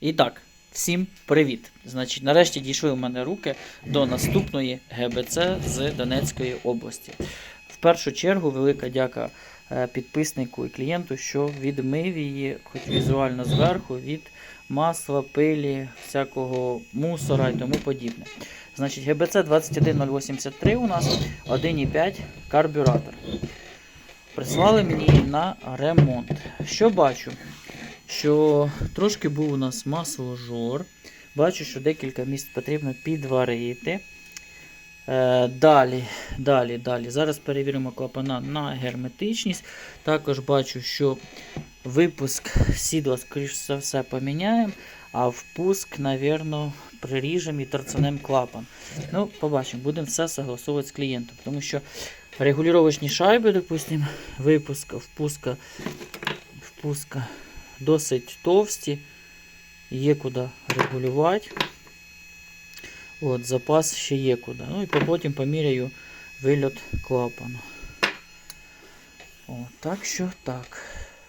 І так, всім привіт! Значить, нарешті дійшли у мене руки до наступної ГБЦ з Донецької області. В першу чергу, велика дяка е, підписнику і клієнту, що відмив її, хоч візуально зверху, від масла, пилі, всякого мусора і тому подібне. Значить, ГБЦ 21083 у нас 1,5 карбюратор. Прислали мені на ремонт. Що бачу? Що трошки був у нас масложор. Бачу, що декілька місць потрібно підварити. Е, далі, далі, далі. Зараз перевіримо клапана на герметичність. Також бачу, що випуск сідла, скоріш за все, поміняємо, а впуск, напевно, приріжемо і торцанем клапан. Ну, побачимо, будемо все согласовувати з клієнтом. Тому що регулювачні шайби, допустимо, випуска, впуска, впуска досить товсті, є куди регулювати. От, запас ще є куди. Ну і потім поміряю вильот клапану. О, так що так.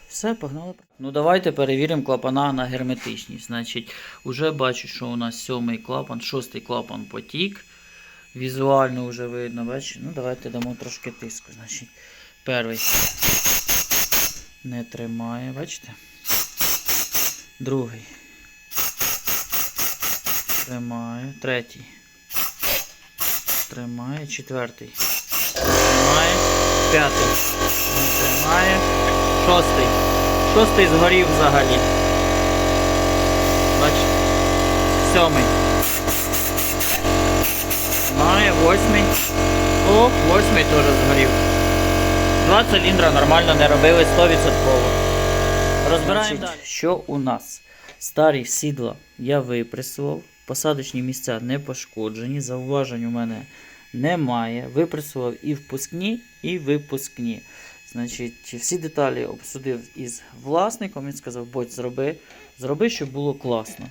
Все, погнали. Ну, давайте перевіримо клапана на герметичність. Значить, уже бачу, що у нас сьомий клапан, шостий клапан потік. Візуально вже видно, бачите? Ну, давайте дамо трошки тиску. Значить, перший не тримає, бачите? Другий. Тримає. Третій. Тримає. Четвертий. Тримає. П'ятий. Не тримає. Шостий. Шостий згорів взагалі. Бачите? Сьомий. Тримає. Восьмий. О, восьмий теж згорів. Два циліндра нормально не робили 100%. Розбираємо далі. Що у нас? Старі сідла я випресував, посадочні місця не пошкоджені, зауважень у мене немає. Випресував і впускні, і випускні. Значить, всі деталі обсудив із власником. Він сказав, будь зроби, зроби, щоб було класно.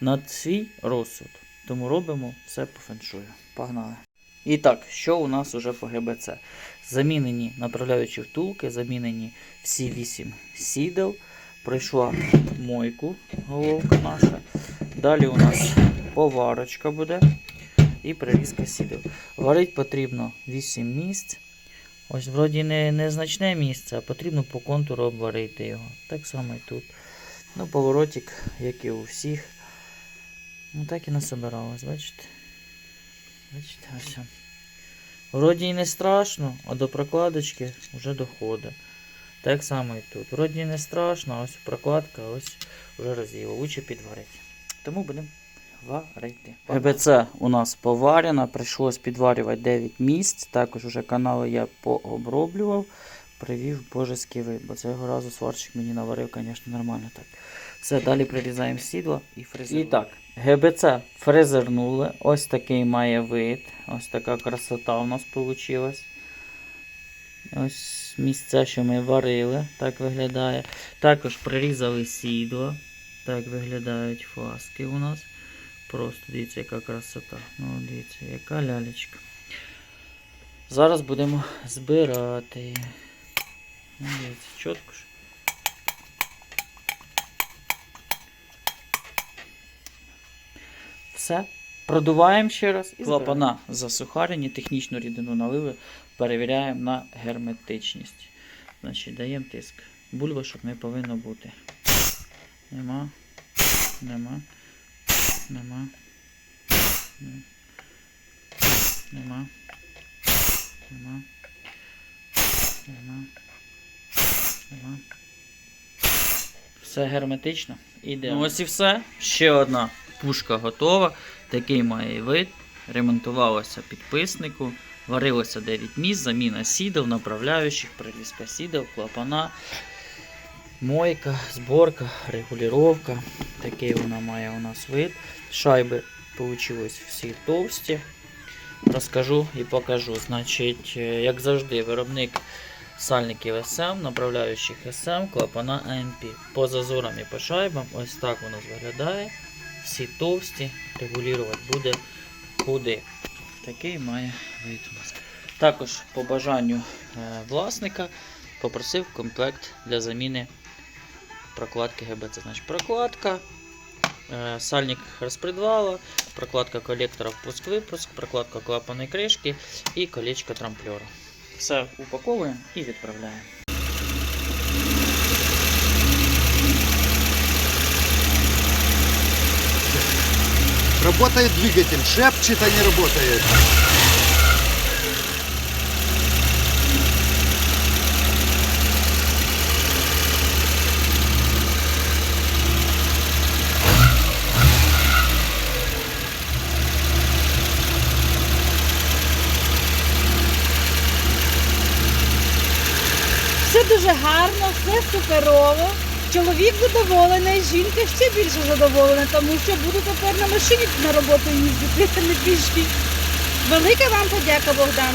На свій розсуд. Тому робимо все по феншую. Погнали. І так, що у нас уже по ГБЦ? Замінені направляючі втулки, замінені всі 8 сідел. Пройшла мойку, головка наша. Далі у нас поварочка буде і прирізка сідел. Варить потрібно 8 місць. Ось вроді не незначне місце, а потрібно по контуру обварити його. Так само і тут. Ну, поворотик, як і у всіх. Ну так і насобиралось, бачите? Бачите, ось. Вроді і не страшно, а до прокладочки вже доходить. Так само і тут. Вроді не страшно, ось прокладка ось вже роз'їла. Лучше підварити. Тому будемо варити. ГБЦ у нас поварена, прийшлось підварювати 9 місць. Також вже канали я пооброблював, привів божеський вид, бо цього разу сварщик мені наварив, звісно, нормально так. Все, далі прирізаємо сідло і фрезеруємо. І так, ГБЦ фрезернули. Ось такий має вид. Ось така красота у нас вийшла. Ось місця, що ми варили, так виглядає. Також прирізали сідло. Так виглядають фаски у нас. Просто дивіться, яка красота. Ну, дивіться, яка лялечка. Зараз будемо збирати. Ну, Дивіться, чітко ж. Все. Продуваємо ще раз і клапана засухарені, технічну рідину налили, перевіряємо на герметичність. Значить, даємо тиск. Бульбашок не повинно бути. Нема. Нема. Нема. Нема. Нема. Нема. Нема. Все герметично. Іде. Ну ось і все. Ще одна пушка готова. Такий має вид. Ремонтувалося підписнику. Варилося 9 місць, заміна сідел, направляючих, прирізка сідел, клапана, мойка, зборка, регулювання. Такий вона має у нас вид. Шайби вийшли всі товсті. Розкажу і покажу. Значить, е, як завжди, виробник сальників СМ, направляючих СМ, клапана АМП. По зазорам і по шайбам, ось так воно виглядає. Всі товсті, регулювати буде куди. Такий має вид у нас. Також по бажанню е, власника попросив комплект для заміни прокладки ГБЦ. Значить, прокладка, Е, Сальник розпредвала, прокладка колектора впуск-випуск, прокладка клапаної кришки і колечко трамплера. Все упаковуємо і відправляємо. Работает двигатель, шепчет, а не работает. Все дуже гарно, все суперово. Чоловік задоволений, жінка ще більше задоволена, тому що буду тепер на машині на роботу їздити, не пішки. Велика вам подяка, Богдан.